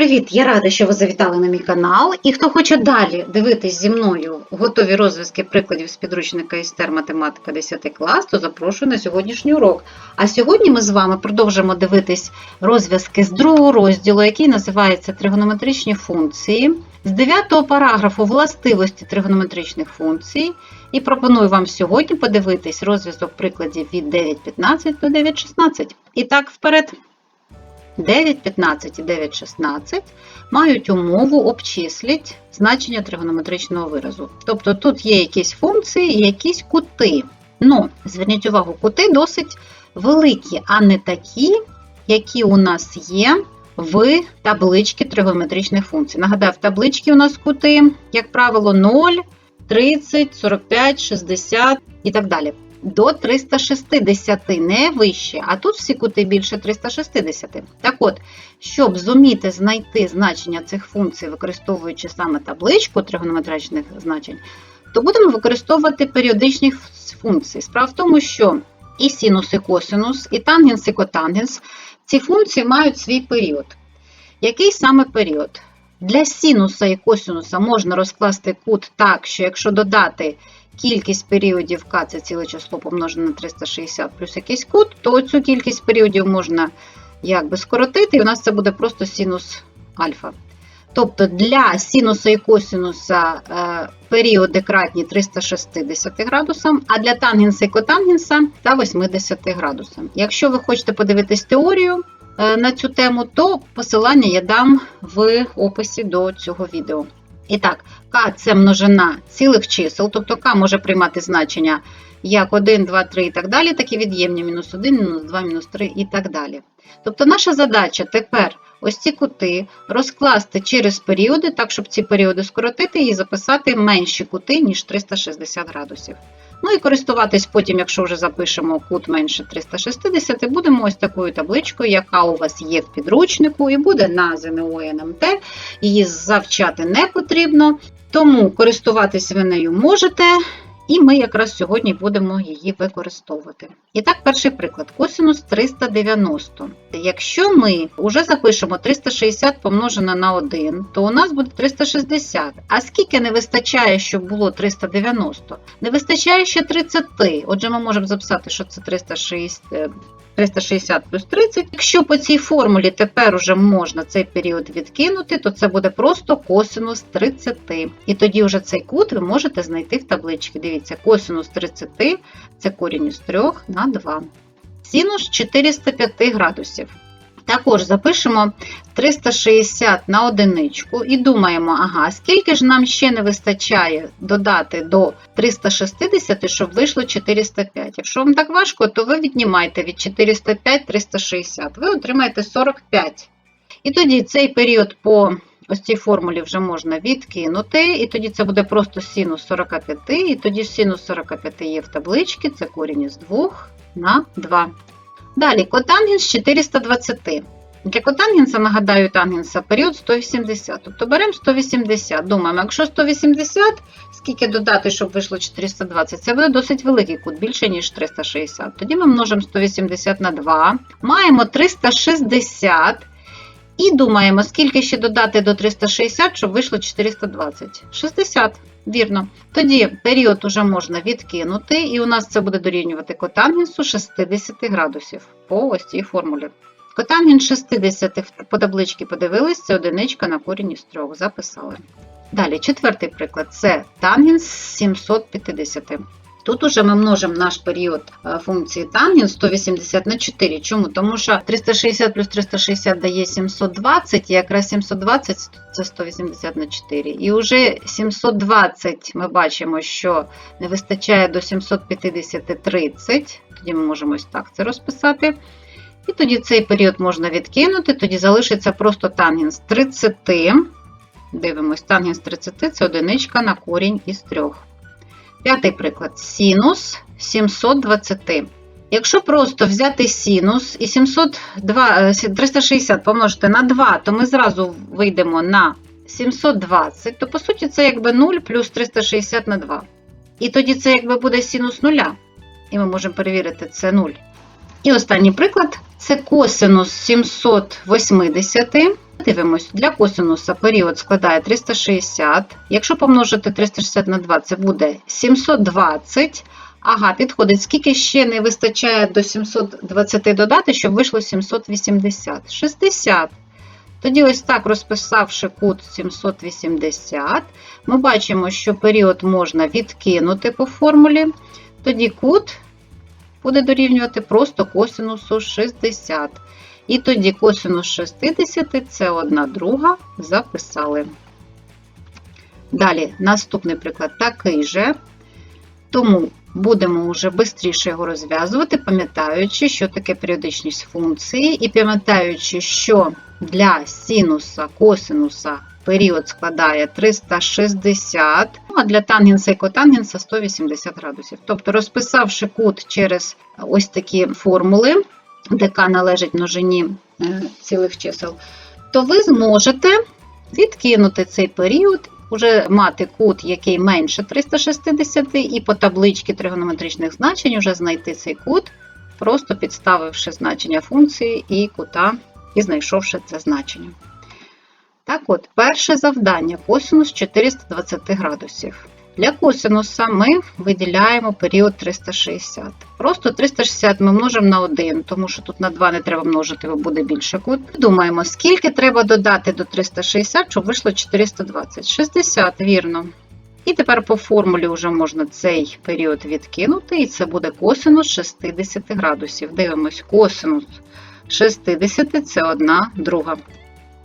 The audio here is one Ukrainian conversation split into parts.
Привіт! Я рада, що ви завітали на мій канал. І хто хоче далі дивитись зі мною готові розв'язки прикладів з підручника істер математика 10 клас, то запрошую на сьогоднішній урок. А сьогодні ми з вами продовжимо дивитись розв'язки з другого розділу, який називається Тригонометричні функції, з 9 параграфу властивості тригонометричних функцій. І пропоную вам сьогодні подивитись розв'язок прикладів від 9.15 до 9.16. І так, вперед. 9,15 і 9,16 мають умову обчисліть значення тригонометричного виразу. Тобто тут є якісь функції і якісь кути. Ну, зверніть увагу, кути досить великі, а не такі, які у нас є в табличці тригонометричних функцій. Нагадаю, в табличці у нас кути, як правило, 0, 30, 45, 60 і так далі до 360, не вище, а тут всі кути більше 360. Так от, щоб зуміти знайти значення цих функцій, використовуючи саме табличку тригонометричних значень, то будемо використовувати періодичні функції. Справа в тому, що і синус, і косинус, і тангенс, і котангенс ці функції мають свій період. Який саме період? Для синуса і косинуса можна розкласти кут так, що якщо додати кількість періодів К це ціле число помножене на 360 плюс якийсь кут, то цю кількість періодів можна якби скоротити, і у нас це буде просто синус альфа. Тобто для синуса і косинуса е, періоди кратні 360 градусам, а для тангенса і котангенса 180 градусам. Якщо ви хочете подивитись теорію е, на цю тему, то посилання я дам в описі до цього відео. І так, К це множина цілих чисел, тобто К може приймати значення як 1, 2, 3 і так далі, так і від'ємні мінус 1, мінус 2, мінус 3 і так далі. Тобто наша задача тепер ось ці кути розкласти через періоди, так, щоб ці періоди скоротити і записати менші кути, ніж 360 градусів. Ну і користуватись потім, якщо вже запишемо кут менше 360, будемо ось такою табличкою, яка у вас є в підручнику, і буде на ЗНО НМТ. Її завчати не потрібно, тому користуватись ви нею можете. І ми якраз сьогодні будемо її використовувати. І так, перший приклад: косинус 390. Якщо ми вже запишемо 360 помножене на 1, то у нас буде 360. А скільки не вистачає, щоб було 390? Не вистачає ще 30. Отже, ми можемо записати, що це 360. 360 плюс 30. Якщо по цій формулі тепер уже можна цей період відкинути, то це буде просто косинус 30. І тоді вже цей кут ви можете знайти в табличці. Дивіться, косинус 30 це корінь із 3 на 2. Синус 405 градусів. Також запишемо 360 на одиничку і думаємо, ага, скільки ж нам ще не вистачає додати до 360, щоб вийшло 405. Якщо вам так важко, то ви віднімаєте від 405 360, ви отримаєте 45. І тоді цей період по ось цій формулі вже можна відкинути, і тоді це буде просто синус 45, і тоді синус 45 є в табличці, це корінь із 2 на 2. Далі котангенс 420. Для котангенса, нагадаю, тангенса період 180. Тобто беремо 180. Думаємо, якщо 180, скільки додати, щоб вийшло 420, це буде досить великий кут, більше, ніж 360. Тоді ми множимо 180 на 2. Маємо 360. І думаємо, скільки ще додати до 360, щоб вийшло 420. 60. Вірно. Тоді період уже можна відкинути, і у нас це буде дорівнювати котангенсу 60 градусів по ось цій формулі. Котангенс 60 по табличці подивились, це одиничка на корінь із 3. Записали. Далі, четвертий приклад це тангенс 750. Тут уже ми множимо наш період функції тангенс 180 на 4. Чому? Тому що 360 плюс 360 дає 720, і якраз 720 це 180 на 4. І вже 720 ми бачимо, що не вистачає до 750 30. Тоді ми можемо ось так це розписати. І тоді цей період можна відкинути, тоді залишиться просто тангенс 30. Дивимось, тангенс 30 це одиничка на корінь із 3. П'ятий приклад. Синус 720. Якщо просто взяти синус і 702, 360 е, помножити на 2, то ми зразу вийдемо на 720, то по суті це якби 0 плюс 360 на 2. І тоді це якби буде синус 0. І ми можемо перевірити, це 0. І останній приклад це косинус 780. Дивимось, для косинуса період складає 360. Якщо помножити 360 на 2, це буде 720. Ага, підходить. Скільки ще не вистачає до 720 додати, щоб вийшло 780? 60. Тоді ось так, розписавши кут 780, ми бачимо, що період можна відкинути по формулі. Тоді кут буде дорівнювати просто косинусу 60. І тоді косинус 60 це 1 друга, записали. Далі, наступний приклад такий же. Тому будемо вже швидше його розв'язувати, пам'ятаючи, що таке періодичність функції, і пам'ятаючи, що для синуса, косинуса період складає 360, ну, а для тангенса і котангенса 180 градусів. Тобто, розписавши кут через ось такі формули, ДК належить множині е, цілих чисел, то ви зможете відкинути цей період, уже мати кут, який менше 360, і по табличці тригонометричних значень вже знайти цей кут, просто підставивши значення функції і кута, і знайшовши це значення. Так от, перше завдання косинус 420 градусів. Для косинуса ми виділяємо період 360. Просто 360 ми множимо на 1, тому що тут на 2 не треба множити, бо буде більше кут. Думаємо, скільки треба додати до 360, щоб вийшло 420. 60, вірно. І тепер по формулі вже можна цей період відкинути, і це буде косинус 60 градусів. Дивимось, косинус 60 це 1 друга.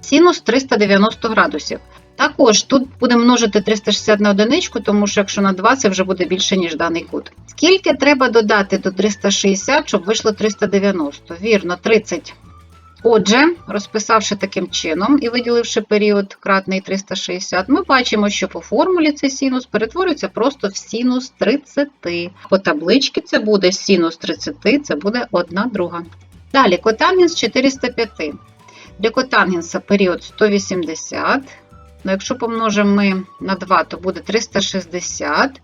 Синус 390 градусів. Також тут будемо множити 360 на одиничку, тому що якщо на 2, це вже буде більше, ніж даний кут. Скільки треба додати до 360, щоб вийшло 390? Вірно, 30. Отже, розписавши таким чином і виділивши період кратний 360, ми бачимо, що по формулі цей синус перетворюється просто в синус 30. По табличці це буде синус 30, це буде 1 друга. Далі котангенс 405. Для котангенса період 180. Ну, Якщо помножимо ми на 2, то буде 360.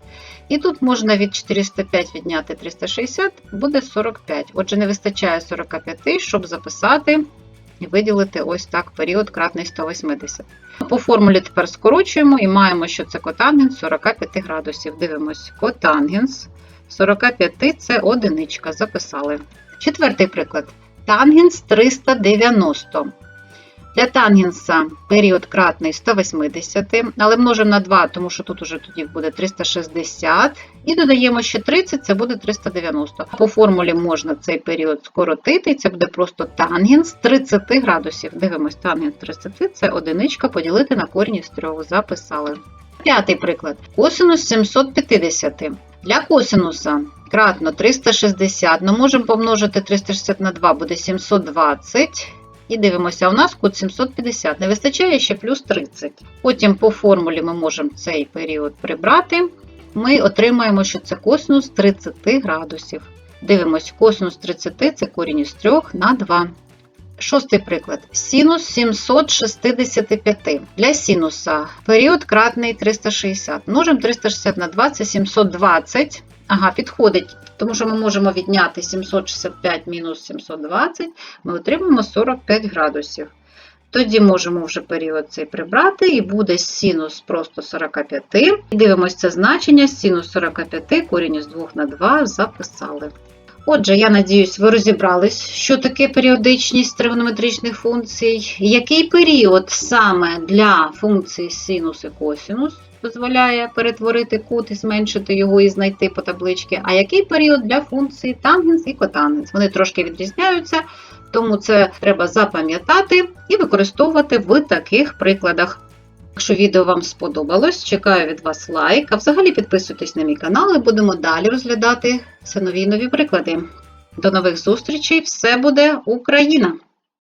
І тут можна від 405 відняти 360, буде 45. Отже, не вистачає 45, щоб записати і виділити ось так період кратний 180. По формулі тепер скорочуємо і маємо, що це котангенс 45 градусів. Дивимось, котангенс 45 це одиничка. Записали. Четвертий приклад. Тангенс 390. Для тангенса період кратний 180, але множимо на 2, тому що тут уже тоді буде 360. І додаємо ще 30, це буде 390. По формулі можна цей період скоротити, і це буде просто тангенс 30 градусів. Дивимось, тангенс 30 це одиничка поділити на корінь із 3. Записали. П'ятий приклад. Косинус 750. Для косинуса кратно 360, ну можемо помножити 360 на 2, буде 720. І дивимося, у нас кут 750, не вистачає ще плюс 30. Потім по формулі ми можемо цей період прибрати. Ми отримаємо, що це косинус 30 градусів. Дивимось, косинус 30 це корінь із 3 на 2. Шостий приклад. Синус 765. Для синуса період кратний 360. Множимо 360 на 2, це 720. Ага, підходить, тому що ми можемо відняти 765 мінус 720, ми отримаємо 45 градусів. Тоді можемо вже період цей прибрати, і буде синус просто 45. Дивимося це значення, синус 45, корінь із 2 на 2 записали. Отже, я надіюсь, ви розібрались, що таке періодичність тригонометричних функцій, який період саме для функції синус і косинус дозволяє перетворити кут і зменшити його і знайти по табличці, а який період для функції тангенс і котангенс. Вони трошки відрізняються, тому це треба запам'ятати і використовувати в таких прикладах. Якщо відео вам сподобалось, чекаю від вас лайк, а взагалі підписуйтесь на мій канал і будемо далі розглядати все нові нові приклади. До нових зустрічей! Все буде Україна!